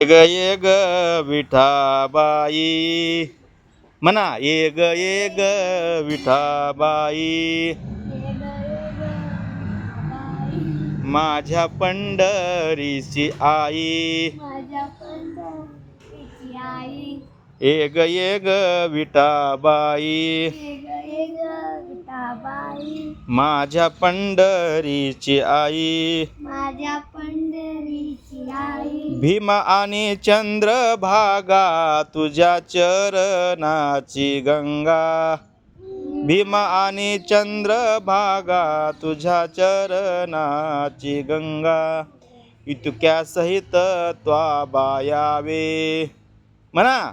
ये ग विठाबाई. म्हणा ये ग ये ग विठाबाई. माझ्या पंढरीची आई. ये ग ये ग विठाबाई. माझ्या पंढरीची आई. माझ्या पंढरीची आई. भीमा आणि चंद्रभागा तुझ्या चरणाची गंगा. भीमा आणि चंद्रभागा तुझ्या चरणाची गंगा. इतक्या सहित त्वा बायावे. म्हणा.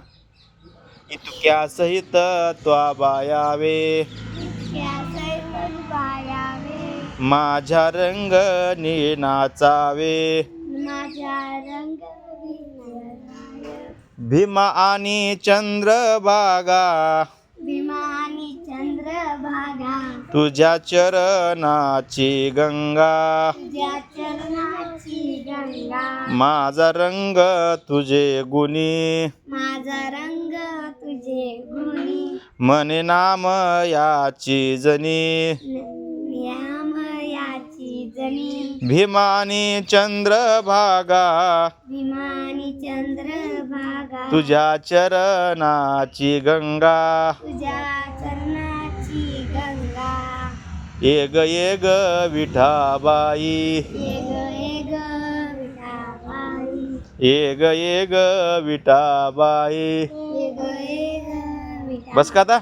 इतक्या सहित त्वा बायावे. माझ्या रंगनी नाचावे रंग भीमा आणि चंद्रभागा. भीमा आणि चंद्रभागा. तुझ्या चरणाची गंगा. तुझ्या चरणाची गंगा. माझा रंग तुझे गुणी. माझा रंग तुझे गुणी. मने नाम याची जनी. याची जणी भीमानी चंद्रभागा। विमानी चंद्रभागा। तुझ्या चरणाची गंगा। तुझ्या चरणाची गंगा। ये ग ये ग विठाबाई। ये ग ये ग विठाबाई। ये ग ये ग विठाबाई। बस का आता?